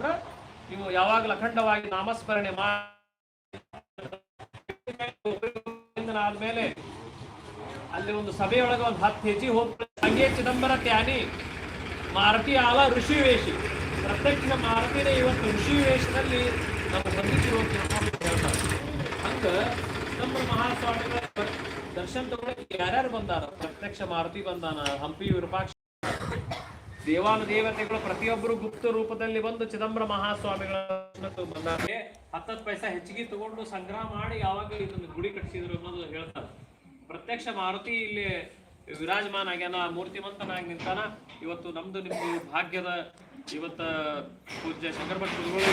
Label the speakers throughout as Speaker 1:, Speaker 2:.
Speaker 1: ಅಂತಂದ್ರ ನೀವು ಯಾವಾಗಲೂ ಅಖಂಡವಾಗಿ ನಾಮಸ್ಮರಣೆ ಆದ್ಮೇಲೆ ಅಲ್ಲಿ ಒಂದು ಸಭೆಯೊಳಗೆ ಒಂದು ಹತ್ತು ಹೆಜ್ಜೆ ಹೋಗ್ತಾರೆ ಹಂಗೆ ಚಿದಂಬರ ತ್ಯಾನಿ, ಮಾರುತಿ ಆಲ ಋಷಿ ವೇಷಿ. ಪ್ರತ್ಯಕ್ಷ ಮಾರುತಿನೇ ಇವತ್ತು ಋಷಿ ವೇಷದಲ್ಲಿ ತಿಳ್ಕೊಂಡು ಹೇಳ್ತಾರೆ. ಹಂಗ ನಮ್ಮ ಮಹಾಸ್ವಾಮಿಗಳ ದರ್ಶನ ತಗೊಳಕ್ಕೆ ಯಾರ್ಯಾರು ಬಂದಾರ? ಪ್ರತ್ಯಕ್ಷ ಮಾರುತಿ ಬಂದಾನ, ಹಂಪಿ ವಿರೂಪಾಕ್ಷ ದೇವಾನು ದೇವತೆಗಳು ಪ್ರತಿಯೊಬ್ಬರು ಗುಪ್ತ ರೂಪದಲ್ಲಿ ಬಂದು ಚಿದಂಬರ ಮಹಾಸ್ವಾಮಿಗಳ ಬಂದಾಗೆ ಹತ್ತತ್ತು ಪೈಸಾ ಹೆಚ್ಚಿಗೆ ತಗೊಂಡು ಸಂಗ್ರಹ ಮಾಡಿ ಯಾವಾಗ ಇದನ್ನು ಗುಡಿ ಕಟ್ಟಿಸಿದ್ರು ಅನ್ನೋದು ಹೇಳ್ತಾರೆ. ಪ್ರತ್ಯಕ್ಷ ಮಾರುತಿ ಇಲ್ಲಿ ವಿರಾಜಮಾನ ಆಗ್ಯಾನ, ಮೂರ್ತಿಮಂತನಾಗಿ ನಿಂತಾನ. ಇವತ್ತು ನಮ್ದು ನಿಮ್ದು ಭಾಗ್ಯದ ಇವತ್ತ ಪೂಜ್ಯ ಶಂಕರ ಭಟ್ ಗುರುಗಳು,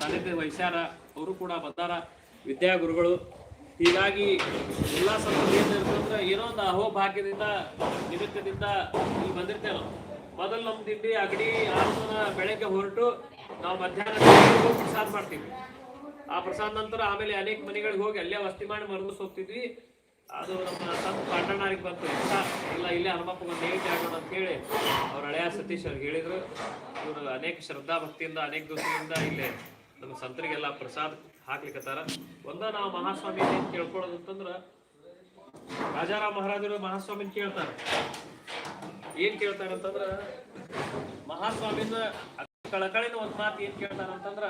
Speaker 1: ಸಾನ್ನಿಧ್ಯ ವಹಿಸ್ಯಾರ ಅವರು ಕೂಡ ಬಂದಾರ. ವಿದ್ಯಾಗುರುಗಳು ಹೀಗಾಗಿ ಎಲ್ಲ ಸಂದರ್ಭ ಏನಿರ್ತಂದ್ರೆ ಏನೋ ಒಂದು ಅಹೋಭಾಗ್ಯದಿಂದ ನಿಮಿತ್ತದಿಂದ ಇಲ್ಲಿ ಬಂದಿರ್ತೇವೆ ನಾವು. ಮೊದಲು ನಮ್ದು ಇಲ್ಲಿ ಅಗಡಿ ಆರು ಬೆಳಗ್ಗೆ ಹೊರಟು ನಾವು ಮಧ್ಯಾಹ್ನ ಪ್ರಸಾದ ಮಾಡ್ತೀವಿ. ಆ ಪ್ರಸಾದ ನಂತರ ಆಮೇಲೆ ಅನೇಕ ಮನೆಗಳಿಗೆ ಹೋಗಿ ಅಲ್ಲೇ ವಸ್ತಿ ಮಾಡಿ ಮರಗಿಸ್ ಹೋಗ್ತಿದ್ವಿ. ಅದು ನಮ್ಮ ಸಂತ ಪಾಟಣ್ಣರಿಗೆ ಬಂತು. ಇಲ್ಲ ಇಲ್ಲೇ ಹನುಮಪ್ಪ ಒಂದು ನೇಟ್ ಆಗೋಣ ಅಂತ ಹೇಳಿ ಅವ್ರ ಹಳೆಯ ಸತೀಶ್ ಅವ್ರಿಗೆ ಹೇಳಿದ್ರು. ಇವರು ಅನೇಕ ಶ್ರದ್ಧಾ ಭಕ್ತಿಯಿಂದ ಅನೇಕ ದಿವಸದಿಂದ ಇಲ್ಲಿ ನಮ್ಮ ಸಂತರಿಗೆಲ್ಲ ಪ್ರಸಾದ ಹಾಕ್ಲಿಕ್ಕತ್ತಾರ ಒಂದ ನಾವು ಮಹಾಸ್ವಾಮಿ ಏನ್ ಕೇಳ್ಕೊಳ್ಳೋದು ಅಂತಂದ್ರ, ರಾಜಾರಾಮ್ ಮಹಾರಾಜರು ಮಹಾಸ್ವಾಮಿನ ಕೇಳ್ತಾರ. ಏನ್ ಕೇಳ್ತಾರ ಅಂತಂದ್ರ ಮಹಾಸ್ವಾಮಿನ ಕಳಕಳಿನ ಒಂದ್ ಮಾತು ಏನ್ ಕೇಳ್ತಾರ ಅಂತಂದ್ರ,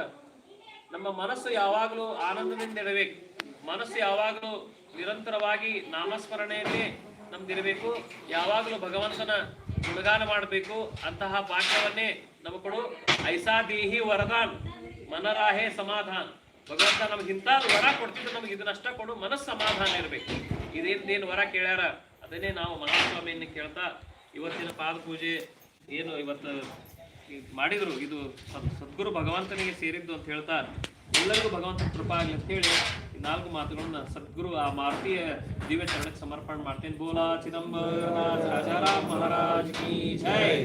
Speaker 1: ನಮ್ಮ ಮನಸ್ಸು ಯಾವಾಗಲೂ ಆನಂದದಿಂದ ಇರಬೇಕು. ಮನಸ್ಸು ಯಾವಾಗಲೂ ನಿರಂತರವಾಗಿ ನಾಮಸ್ಮರಣೆಯಲ್ಲಿ ನಮ್ದಿರಬೇಕು. ಯಾವಾಗಲೂ ಭಗವಂತನ ಗುಣಗಾನ ಮಾಡಬೇಕು. ಅಂತಹ ಪಾಠವನ್ನೇ ನಮಗೆ ಕೊಡು ಐಸಾ ದೇಹಿ ವರದಾನ್. ಮನರಾಹೇ ಸಮಾಧಾನ. ಭಗವಂತ ನಮ್ಗೆ ಇಂಥ ವರ ಕೊಡ್ತಿದ್ರೆ ನಮ್ಗೆ ಇದನ್ನಷ್ಟ ಕೊಡು, ಮನಸ್ಸು ಸಮಾಧಾನ ಇರಬೇಕು. ಇದೇನ್ ವರ ಕೇಳ್ಯಾರ? ಅದನ್ನೇ ನಾವು ಮಹಾಸ್ವಾಮಿಯನ್ನು ಕೇಳ್ತಾ ಇವತ್ತಿನ ಪಾದ ಪೂಜೆ ಏನು ಇವತ್ತು ಮಾಡಿದ್ರು. ಇದು ಸದ್- ಸದ್ಗುರು ಭಗವಂತನಿಗೆ ಸೇರಿದ್ದು ಅಂತ ಹೇಳ್ತಾ ಎಲ್ಲರಿಗೂ ಭಗವಂತನ ಕೃಪಾ ಆಗ್ಲಿ ಅಂತ ಹೇಳಿ ಈ ನಾಲ್ಕು ಮಾತುಗಳನ್ನ ಸದ್ಗುರು ಆ ಮಾರುತಿಯ ದಿವ್ಯ ಚರಣಕ್ಕೆ ಸಮರ್ಪಣೆ ಮಾಡ್ತೇನೆ. ಬೋಲಾ ಚಿದಂಬರ ರಾಜಾರಾಮ್ ಮಹಾರಾಜ್ ಕಿ ಜೈ.